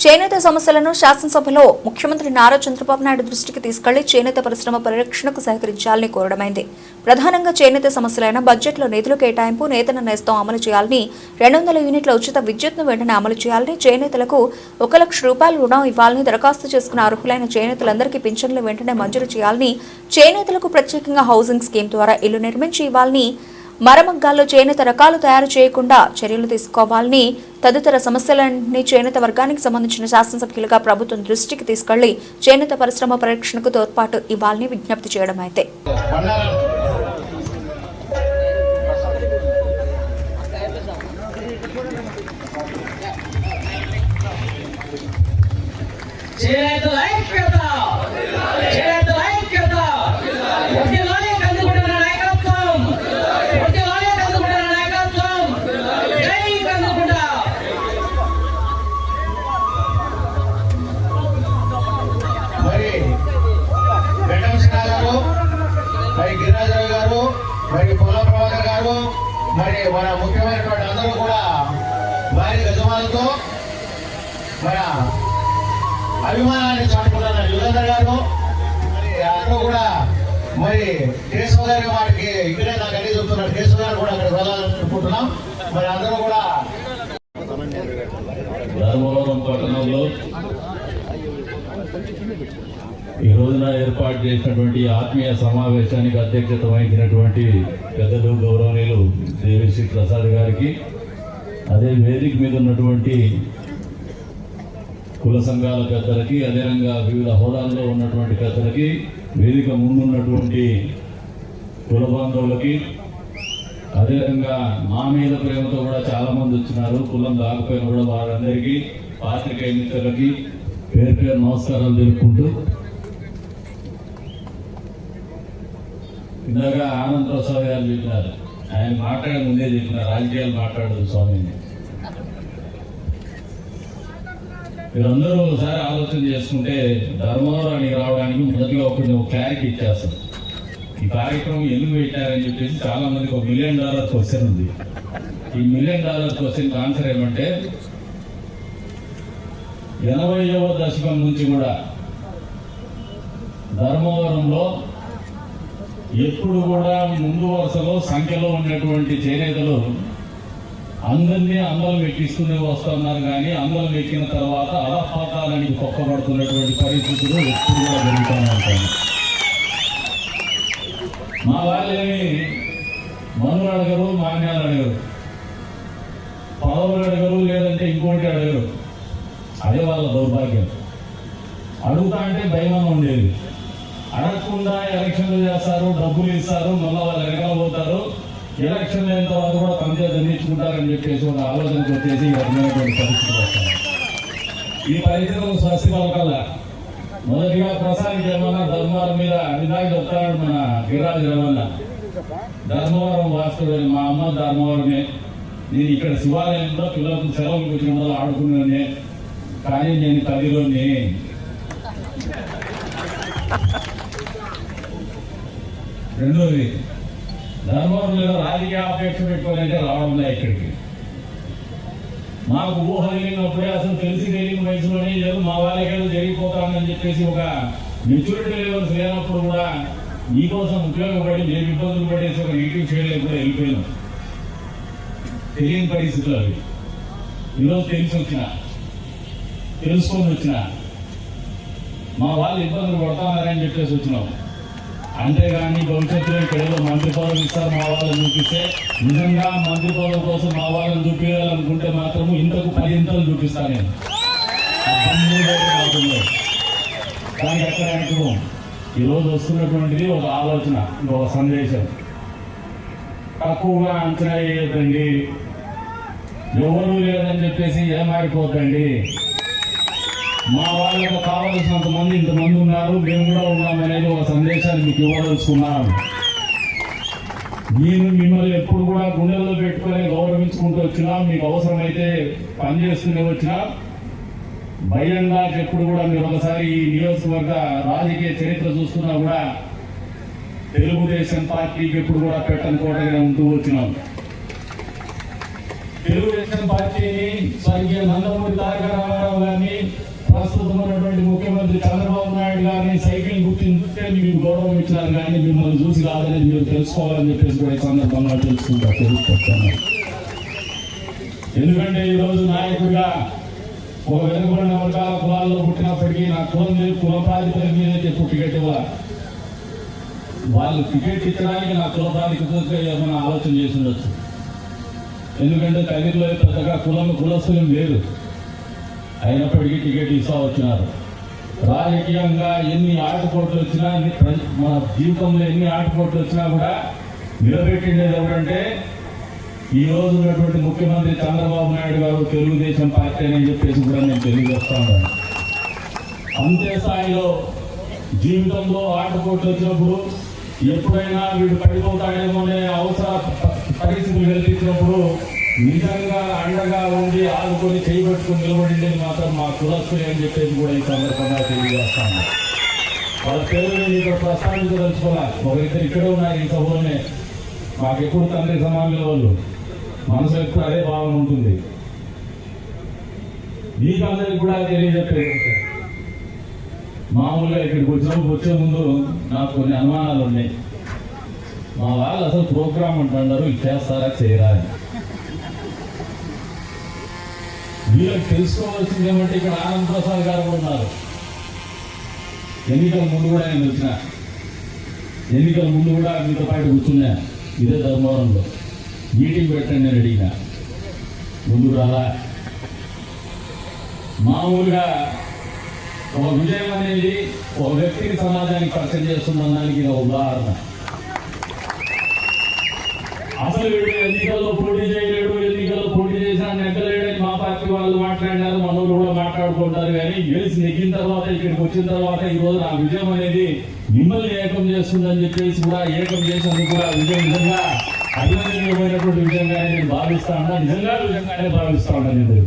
చేనేత సమస్యలను శాసనసభలో ముఖ్యమంత్రి నారా చంద్రబాబు నాయుడు దృష్టికి తీసుకెళ్ళి చేనేత పరిశ్రమ పరిరక్షణకు సహకరించాలని కోరడమైంది. ప్రధానంగా చేనేత సమస్యలైన బడ్జెట్లో నిధులు కేటాయింపు నేతన నేస్తం అమలు చేయాలని రెండు వందల యూనిట్ల ఉచిత విద్యుత్ను వెంటనే అమలు చేయాలని చేనేతలకు ఒక లక్ష రూపాయల రుణం ఇవ్వాలని దరఖాస్తు చేసుకున్న అర్హులైన చేనేతలందరికీ పింఛన్లు వెంటనే మంజూరు చేయాలని చేనేతలకు ప్రత్యేకంగా హౌసింగ్ స్కీమ్ ద్వారా ఇల్లు నిర్మించి ఇవ్వాలని మరమగ్గాల్లో చేనేత రకాలు తయారు చేయకుండా చర్యలు తీసుకోవాలని తదితర సమస్యలన్నీ చేనేత వర్గానికి సంబంధించిన శాసనసభ్యులుగా ప్రభుత్వం దృష్టికి తీసుకెళ్ళి చేనేత పరిశ్రమ పరిరక్షణకు తోడ్పాటు ఇవ్వాలని విజ్ఞప్తి చేయడం అయితే. మరి పొల్ల ప్రభాకర్ గారు మరి మన ముఖ్యమైనటువంటి అందరూ కూడా వారి యజమానులతో మన అభిమానాన్ని చాటుకున్న యుగంధర్ గారు మరి అందరూ కూడా మరి కేశవ గారి వాటికి ఇక్కడే నాకు అన్ని చెప్తున్నారు. కేశవ గారు కూడా అక్కడ వెళ్ళాలనుకుంటున్నాం. మరి అందరూ కూడా ధర్మవరం పట్టణంలో ఈ రోజున ఏర్పాటు చేసినటువంటి ఆత్మీయ సమావేశానికి అధ్యక్షత వహించినటువంటి పెద్దలు గౌరవనీయులు దేవిశ్రీ ప్రసాద్ గారికి అదే వేదిక మీద ఉన్నటువంటి కుల సంఘాల పెద్దలకి అదేవిధంగా వివిధ హోదాల్లో ఉన్నటువంటి పెద్దలకి వేదిక ముందున్నటువంటి కుల బాంధవులకి అదేవిధంగా మా మీద ప్రేమతో కూడా చాలామంది వచ్చినారు. కులం కాకపోయినా కూడా వారందరికీ పాత్రికేయ మిత్రులకి పేరు పేరు నమస్కారాలు తెలుపుకుంటూ ఇందాక ఆనందరావు స్వామి గారు చెప్పినారు. ఆయన మాట్లాడే ముందే చెప్పినారు. రాజకీయాలు మాట్లాడదు స్వామిని మీరందరూ ఒకసారి ఆలోచన చేసుకుంటే ధర్మవరానికి రావడానికి మొదటిగా ఒక క్లారిటీ ఇచ్చేస్తారు. ఈ కార్యక్రమం ఎందుకు పెట్టారని చెప్పేసి చాలా మందికి ఒక మిలియన్ డాలర్ క్వశ్చన్ ఉంది. ఈ మిలియన్ డాలర్ క్వశ్చన్ ఆన్సర్ ఏమంటే ఎనభైవ దశకం నుంచి కూడా ధర్మవరంలో ఎప్పుడు కూడా ముందు వరుసలో సంఖ్యలో ఉన్నటువంటి చేనేతలు అందరినీ అందరం ఎక్కిస్తూనే వస్తున్నారు కానీ అందరం ఎక్కిన తర్వాత అలపాతాలని పొక్కబడుతున్నటువంటి పరిస్థితులు ఎప్పుడు కూడా జరుగుతూనే ఉంటాయి. మా వాళ్ళేమి మనులు అడగరు మాన్యాలు అడగరు. పదవులు అడగరు లేదంటే ఇంకోటి అడగరు. అదే వాళ్ళ దౌర్భాగ్యం. అడుగుతా అంటే భయమని ఉండేది. అడగకుండా ఎలక్షన్లు చేస్తారు డబ్బులు ఇస్తారు మళ్ళీ వాళ్ళు వెనకాల పోతారు. ఎలక్షన్ అయిన తర్వాత కూడా పంచాయతీ అందించుకుంటారని చెప్పేసి ఒక ఆలోచనకు వచ్చేసి ఈ రకమైనటువంటి పరిస్థితులు వస్తారు ఈ పరిస్థితులకు స్వస్తి పలకాల. మొదటిగా ప్రసాద్ రమణ ధర్మవరం మీద ఇందాక చెప్తాడు మన గిరిరాజు రమణ. ధర్మవరం వాస్తవం మా అమ్మ ధర్మవరమే. నేను ఇక్కడ శివాలయంలో పిల్లలకు సెలవులకు వచ్చిన ఆడుకున్నానే కానీ నేను తల్లిలోని. రెండోది ధర్మం మీద రాజకీయ అపేక్ష పెట్టుకోవాలంటే రావడం ఇక్కడికి. మాకు ఊహ తెలియనప్పుడే అసలు తెలిసి తెలియని వయసులోనే ఏదో మా వాళ్ళకేదో జరిగిపోతామని చెప్పేసి ఒక మెచ్యూరిటీ లెవెల్స్ లేనప్పుడు కూడా మీకోసం ఉపయోగపడి మేము ఇబ్బందులు పడేసి ఒక నెగిటివ్ షేడ్లో కూడా వెళ్ళిపోయినాం. తెలియని పరిస్థితులు అవి. ఈరోజు తెలిసి వచ్చిన తెలుసుకొని వచ్చిన మా వాళ్ళు ఇబ్బందులు పడతామని చెప్పేసి వచ్చినాం. అంతేగాని భవిష్యత్తులో ఇక్కడ ఏదో మంత్రి పదవి ఇస్తారు మా వాళ్ళని చూపిస్తే నిజంగా మంత్రి పదవి కోసం మా వాళ్ళని చూపించాలనుకుంటే మాత్రం ఇంతకు పదింతలు చూపిస్తాను నేను. దానికి ఎక్కడ ఈరోజు వస్తున్నటువంటిది ఒక ఆలోచన ఒక సందేశం. తక్కువగా అంచనా వేయద్దండి. ఎవరు లేదని చెప్పేసి ఏమారిపోద్దండి. మా వాళ్ళకు కావలసినంత మంది ఇంతమంది ఉన్నారు. మేము కూడా ఉన్నాం అనేది ఒక సందేశాన్ని మీకు ఇవ్వదలుచుకున్నాను నేను మిమ్మల్ని ఎప్పుడు కూడా గుండెల్లో పెట్టుకొని గౌరవించుకుంటూ వచ్చినా మీకు అవసరమైతే పనిచేస్తూనే వచ్చినా భయంగా ఎప్పుడు కూడా మీరు ఒకసారి ఈ నియోజకవర్గ రాజకీయ చరిత్ర చూస్తున్నా కూడా తెలుగుదేశం పార్టీకి ఎప్పుడు కూడా పెట్టని కోటగానే ఉంటూ వచ్చినాం. తెలుగుదేశం పార్టీని స్వర్గీయ నందమూరి తారక గౌరవం ఇచ్చినారు కానీ మిమ్మల్ని చూసి రాదని మీరు తెలుసుకోవాలని చెప్పేసి కూడా ఈ సందర్భంగా తెలుసుకుంటా తెలుసుకొచ్చాను ఎందుకంటే ఈరోజు నాయకుడిగా ఒక వెనుకబడిన వర్గాల కులాల్లో పుట్టినప్పటికీ నా కులం లేదు కుల ప్రాతిపదిక మీద చెప్పు టికెట్ ఇవ్వాలి వాళ్ళు టికెట్ ఇచ్చడానికి నా కుల ప్రాతిపదిక ఏమైనా ఆలోచన చేసి ఉండొచ్చు. ఎందుకంటే తల్లిలో పెద్దగా కులం కులస్తులం లేదు. అయినప్పటికీ టికెట్ ఇస్తా వచ్చినారు. రాజకీయంగా ఎన్ని ఆటపోట్లు వచ్చినా ఎన్ని మన జీవితంలో ఎన్ని ఆటపోట్లు వచ్చినా కూడా నిలబెట్టిండేది ఎవరంటే ఈ రోజు ఉన్నటువంటి ముఖ్యమంత్రి చంద్రబాబు నాయుడు గారు తెలుగుదేశం పార్టీ అని చెప్పేసి కూడా నేను తెలియజేస్తాను అంతే స్థాయిలో జీవితంలో ఆటపోట్లు వచ్చినప్పుడు ఎప్పుడైనా వీడు పడిపోతాడేమో అనే అవసర పరిస్థితులు కల్పించినప్పుడు నిజంగా అండగా ఉండి ఆదుకొని చేయబెట్టుకుని నిలబడింది మాత్రం మా కులస్తులు అని చెప్పేసి కూడా ఈ సందర్భంగా తెలియజేస్తాను. వాళ్ళ పేరు నేను ఇక్కడ ప్రస్తావించదలుచుకోవాలి ఒకరిద్దరు ఇక్కడే ఉన్నారు ఈ సభలోనే మాకు ఎప్పుడు తండ్రి సమానులు వాళ్ళు మనసు ఎప్పుడు అదే భావన ఉంటుంది. మీకు అందరికి కూడా తెలియజెప్పేది మామూలుగా ఇక్కడికి వచ్చినప్పుడు వచ్చే ముందు నాకు కొన్ని అనుమానాలు ఉన్నాయి మా వాళ్ళు అసలు ప్రోగ్రామ్ అంటున్నారు ఇది చేస్తారా చేయరా అని. వీళ్ళకి తెలుసుకోవాల్సింది ఏమంటే ఇక్కడ ఆనంద్ ప్రసాద్ గారు ఉన్నారు. ఎన్నికల ముందు కూడా ఆయన వచ్చిన. ఎన్నికల ముందు కూడా మీతో పాటు కూర్చున్నా. ఇదే ధర్మవరంలో. మీటింగ్ పెట్టండి నేను అడిగిన. ముందు రాలా. మామూలుగా ఒక విజయం అనేది ఒక వ్యక్తిని సమాజానికి పరిచయం చేస్తున్న దానికి ఇది ఒక ఉదాహరణ. అసలు వీడు ఎన్నికల్లో పోటీ చేయలేడు. ఉంటారు కానీ గెలిచి నెగ్గిన తర్వాత ఇక్కడికి వచ్చిన తర్వాత ఈ రోజు నా విజయం అనేది మిమ్మల్ని ఏకం చేస్తుందని చెప్పేసి కూడా ఏకం చేసినందుకు కూడా విజయం నిజంగా అభినందనీయమైనటువంటి విజయంగానే నేను భావిస్తా ఉన్నా. నిజంగా విజయంగానే భావిస్తా ఉన్నాను నేను.